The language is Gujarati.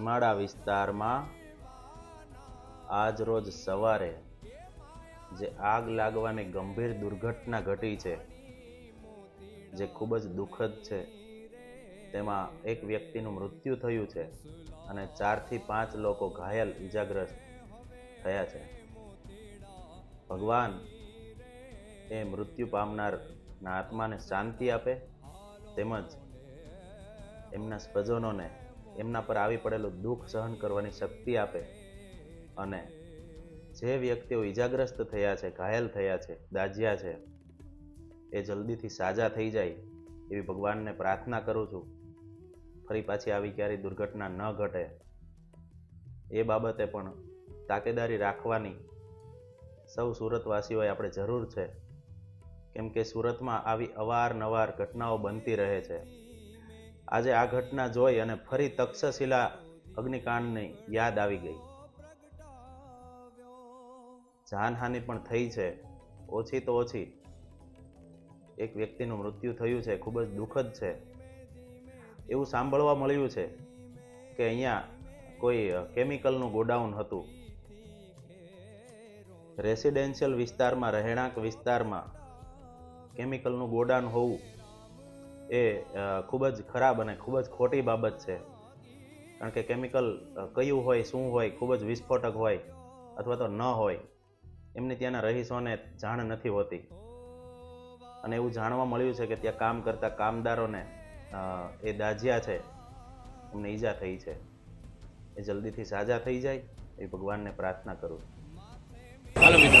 માળા વિસ્તારમાં આજ રોજ સવારે જે આગ લાગવાની ગંભીર દુર્ઘટના ઘટી છે, જે ખૂબ જ દુઃખદ છે, તેમાં એક વ્યક્તિનું મૃત્યુ થયું છે અને ચારથી પાંચ લોકો ઘાયલ ઈજાગ્રસ્ત થયા છે. ભગવાન એ મૃત્યુ પામનારના આત્માને શાંતિ આપે તેમજ એમના સ્વજનોને એમના પર આવી પડેલું દુઃખ સહન કરવાની શક્તિ આપે. અને જે વ્યક્તિઓ ઈજાગ્રસ્ત થયા છે, ઘાયલ થયા છે દાજ્યા છે, એ જલ્દીથી સાજા થઈ જાય એવી ભગવાનને પ્રાર્થના કરું છું. ફરી પાછી આવી ક્યારેય દુર્ઘટના ન ઘટે. એ બાબતે પણ તાકેદારી રાખવાની સૌ સુરતવાસીઓએ આપણે જરૂર છે. કેમ કે સુરતમાં આવી અવારનવાર ઘટનાઓ બનતી રહે છે. આજે આ ઘટના જોઈ અને ફરી તક્ષશિલા અગ્નિકાંડની યાદ આવી ગઈ. જાનહાનિ પણ થઈ છે. ઓછી તો ઓછી. એક વ્યક્તિનું મૃત્યુ થયું છે. ખૂબ જ દુઃખદ છે. એવું સાંભળવા મળ્યું છે કે અહીંયા કોઈ કેમિકલનું ગોડાઉન હતું. રેસિડેન્શિયલ વિસ્તારમાં, રહેણાંક વિસ્તારમાં કેમિકલનું ગોડાઉન હોવું એ ખૂબ જ ખરાબ અને ખૂબ જ ખોટી બાબત છે. કારણ કે કેમિકલ કયું હોય, શું હોય, ખૂબ જ વિસ્ફોટક હોય અથવા તો ન હોય, એમની ત્યાંના રહીશોને જાણ નથી હોતી. અને એવું જાણવા મળ્યું છે કે ત્યાં કામ કરતા કામદારોને એ દાજ્યા છે. એમને ઈજા થઈ છે. એ જલ્દીથી સાજા થઈ જાય, એ ભગવાનને પ્રાર્થના કરું હાલો મિત્રો.